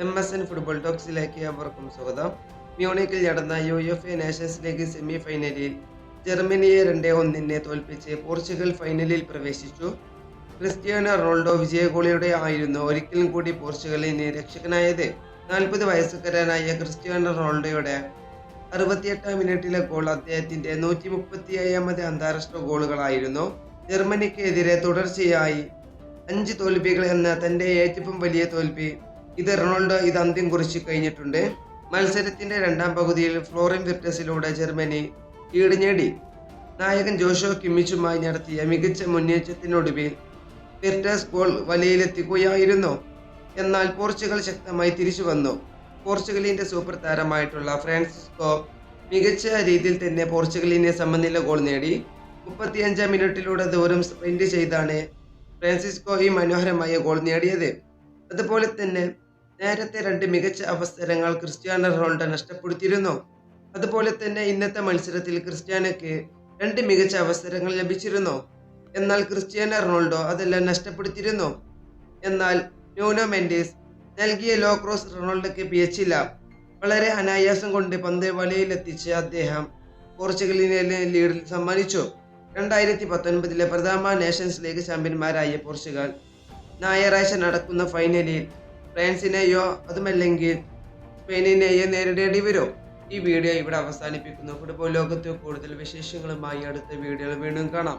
M S N football ടോക്സിലേക്ക് അവർക്കും സ്വാഗതം. മ്യൂണിക്കിൽ നടന്ന U F A nations league semi ഫൈനലിൽ ജർമ്മനിയെ രണ്ട് ഒന്നിനെ തോൽപ്പിച്ച് പോർച്ചുഗൽ ഫൈനലിൽ പ്രവേശിച്ചു. ക്രിസ്ത്യാനോ റൊണാൾഡോ വിജയഗോളിയുടെ ആയിരുന്നു ഒരിക്കലും കൂടി പോർച്ചുഗലിന് രക്ഷകനായത്. നാൽപ്പത് വയസ്സുകാരനായ ക്രിസ്ത്യാനോ റൊണാൾഡോയുടെ അറുപത്തിയെട്ടാം മിനിറ്റിലെ ഗോൾ അദ്ദേഹത്തിന്റെ നൂറ്റി മുപ്പത്തി ഏഴാമത് അന്താരാഷ്ട്ര ഗോളുകളായിരുന്നു. ജർമ്മനിക്കെതിരെ തുടർച്ചയായി അഞ്ച് തോൽവികൾ എന്ന തന്റെ ഏറ്റവും വലിയ തോൽവി ഇത് റൊണാൾഡോ ഇത് അന്ത്യം കുറിച്ച് കഴിഞ്ഞിട്ടുണ്ട്. മത്സരത്തിന്റെ രണ്ടാം പകുതിയിൽ ഫ്ലോറിൻ വിർട്ടസിലൂടെ ജർമ്മനി ലീഡ് നേടി നായകൻ ജോഷോ കിമ്മിച്ചുമായി നടത്തിയ മികച്ച മുന്നേറ്റത്തിനൊടുവിൽ വിർട്ടസ് ഗോൾ വലയിലെത്തിക്കുകയായിരുന്നു. എന്നാൽ പോർച്ചുഗൽ ശക്തമായി തിരിച്ചു വന്നു. പോർച്ചുഗലിന്റെ സൂപ്പർ താരമായിട്ടുള്ള ഫ്രാൻസിസ്കോ മികച്ച രീതിയിൽ തന്നെ പോർച്ചുഗലിനെ സമനില ഗോൾ നേടി. മുപ്പത്തിയഞ്ചാം മിനിറ്റിലൂടെ ദൂരം സ്പ്രിന്റ് ചെയ്താണ് ഫ്രാൻസിസ്കോ ഈ മനോഹരമായ ഗോൾ നേടിയത്. അതുപോലെ തന്നെ നേരത്തെ രണ്ട് മികച്ച അവസരങ്ങൾ ക്രിസ്ത്യാനോ റൊണാൾഡോ നഷ്ടപ്പെടുത്തിയിരുന്നു. അതുപോലെ തന്നെ ഇന്നത്തെ മത്സരത്തിൽ ക്രിസ്ത്യാനോക്ക് രണ്ട് മികച്ച അവസരങ്ങൾ ലഭിച്ചിരുന്നു. എന്നാൽ ക്രിസ്ത്യാനോ റൊണാൾഡോ അതെല്ലാം നഷ്ടപ്പെടുത്തിയിരുന്നു. എന്നാൽ ന്യൂനോ മെൻഡീസ് നൽകിയ ലോ ക്രോസ് റൊണാൾഡോക്ക് പിയച്ചില്ല വളരെ അനായാസം കൊണ്ട് പന്ത് വലയിലെത്തിച്ച് അദ്ദേഹം പോർച്ചുഗലിനെ ലീഡിൽ സമ്മാനിച്ചു. രണ്ടായിരത്തി പത്തൊൻപതിലെ പ്രഥമ നേഷൻസ് ലീഗ് ചാമ്പ്യന്മാരായ പോർച്ചുഗൽ ഞായറാഴ്ച നടക്കുന്ന ഫൈനലിൽ ഫ്രാൻസിനെയോ അതുമല്ലെങ്കിൽ സ്പെയിനിനെയോ നേരിടേണ്ടി വരും. ഈ വീഡിയോ ഇവിടെ അവസാനിപ്പിക്കുന്നു. ഫുട്ബോൾ ലോകത്ത് കൂടുതൽ വിശേഷങ്ങളുമായി അടുത്ത വീഡിയോയിൽ വീണ്ടും കാണാം.